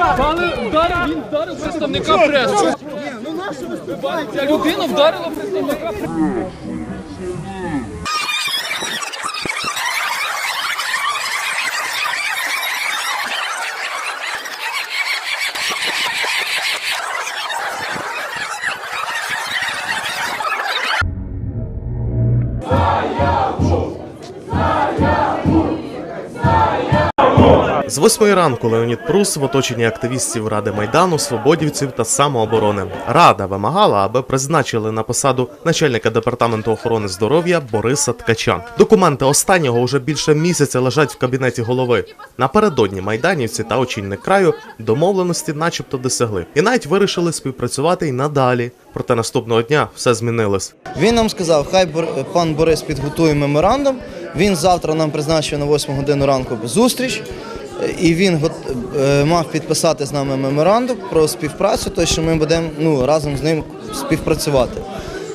Але вдарив, він вдарив представника преси. Ця людина вдарила представника преси. З восьмої ранку Леонід Прус в оточенні активістів Ради Майдану, свободівців та самооборони. Рада вимагала, аби призначили на посаду начальника департаменту охорони здоров'я Бориса Ткача. Документи останнього вже більше місяця лежать в кабінеті голови. Напередодні майданівці та очільник краю домовленості, начебто, досягли, і навіть вирішили співпрацювати й надалі. Проте наступного дня все змінилось. Він нам сказав, хай пан Борис підготує меморандум. Він завтра нам призначив на 8 годину ранку зустріч. І він е, мав підписати з нами меморандум про співпрацю, то що ми будемо ну, разом з ним співпрацювати.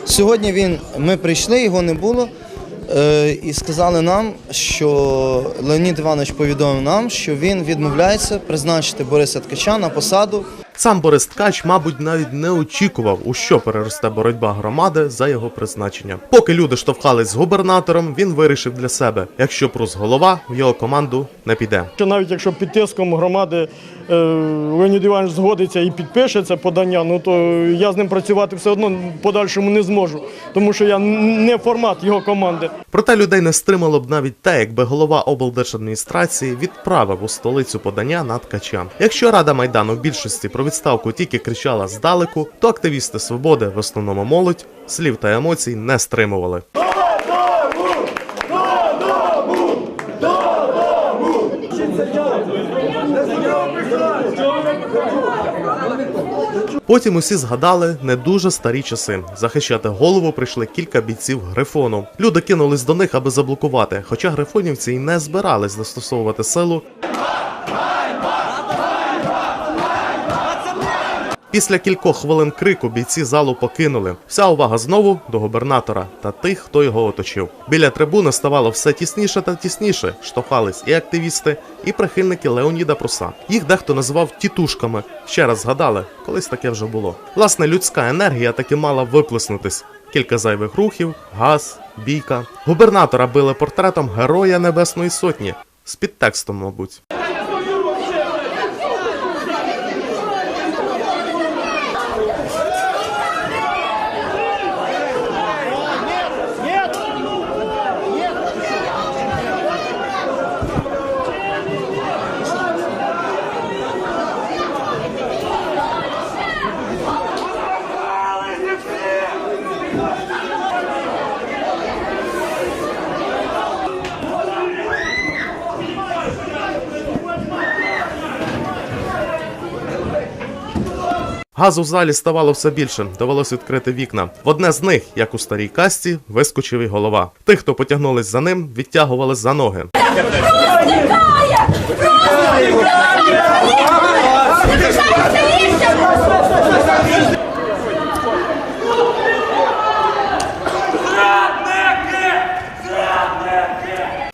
Сьогодні він, ми прийшли, його не було, е, і сказали нам, що Леонід Іванович повідомив нам, що він відмовляється призначити Бориса Ткача на посаду Сам Борис Ткач, мабуть, навіть не очікував, у що переросте боротьба громади за його призначення. Поки люди штовхались з губернатором, він вирішив для себе: якщо Прус голова, в його команду не піде. Що навіть якщо під тиском громади е, Леонід Іванович згодиться і підпише це подання, ну то я з ним працювати все одно подальшому не зможу, тому що я не формат його команди. Проте людей не стримало б навіть те, якби голова облдержадміністрації відправив у столицю подання на ткача. Якщо Рада Майдану в більшості про відставку тільки кричала здалеку, то активісти свободи, в основному молодь, слів та емоцій не стримували. Потім усі згадали не дуже старі часи. Захищати голову прийшли кілька бійців грифону. Люди кинулись до них, аби заблокувати, хоча грифонівці й не збирались застосовувати силу. Після кількох хвилин крику бійці залу покинули. Вся увага знову до губернатора та тих, хто його оточив. Біля трибуни ставало все тісніше та тісніше. Штовхались і активісти, і прихильники Леоніда Пруса. Їх дехто називав тітушками. Ще раз згадали, колись таке вже було. Власне, людська енергія таки мала виплеснутись. Кілька зайвих рухів, газ, бійка. Губернатора били портретом Героя Небесної Сотні з підтекстом, мабуть. Газу в залі ставало все більше, довелось відкрити вікна. В одне з них, як у старій касті, вискочив і голова. Тих, хто потягнулись за ним, відтягували за ноги.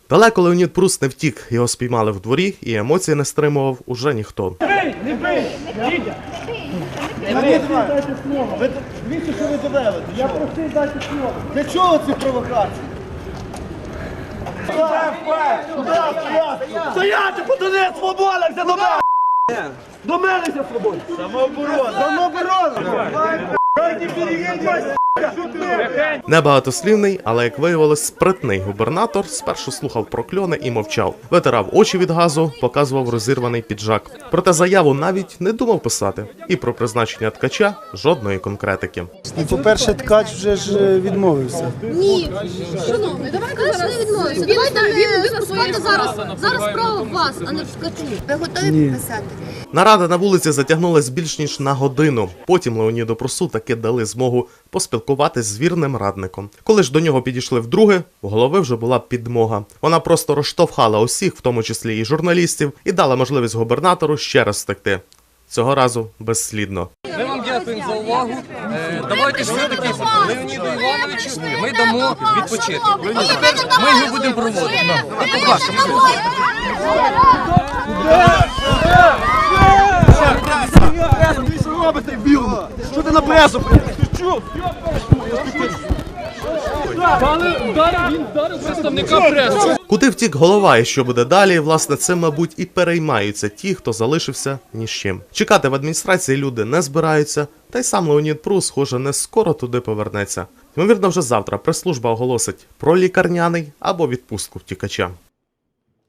Далеко Леонід Прус не втік, його спіймали в дворі, і емоції не стримував уже ніхто. Дивіться, що ви довели. Я просив дайте слово. Для чого ці провокації? Стояти, подонець, свобода, до мене! До мене вся свобода! Самооборона! Самооборона! Небагатослівний, але як виявилось, спритний губернатор спершу слухав прокльони і мовчав, витирав очі від газу, показував розірваний піджак. Проте заяву навіть не думав писати. І про призначення ткача жодної конкретики. Ну, По-перше, ткач вже ж е, відмовився. Ні, шановний, давайте зараз не відмовимося. Давайте ви випускайте зараз, зараз справа в вас, а не в ткачу. Ви готові підписати? Нарада на вулиці затягнулась більш ніж на годину. Потім Леоніду Прусу таки дали змогу поспілкуватись з вірним радником. Коли ж до нього підійшли вдруге, у голови вже була підмога. Вона просто розштовхала усіх, в тому числі і журналістів, і дала можливість губернатору ще раз втекти. Цього разу безслідно дякуємо за увагу. Е, давайте ж все-таки Леоніду Івановичу ми дамо відпочити. Ми його будемо проводити. Будь Що робите. Що ти на пресу? Ти чув? Куди втік голова і що буде далі, власне, це, мабуть, і переймаються ті, хто залишився ні з чим. Чекати в адміністрації люди не збираються, та й сам Леонід Прус, схоже, не скоро туди повернеться. Ймовірно, вже завтра прес-служба оголосить про лікарняний або відпустку втікача.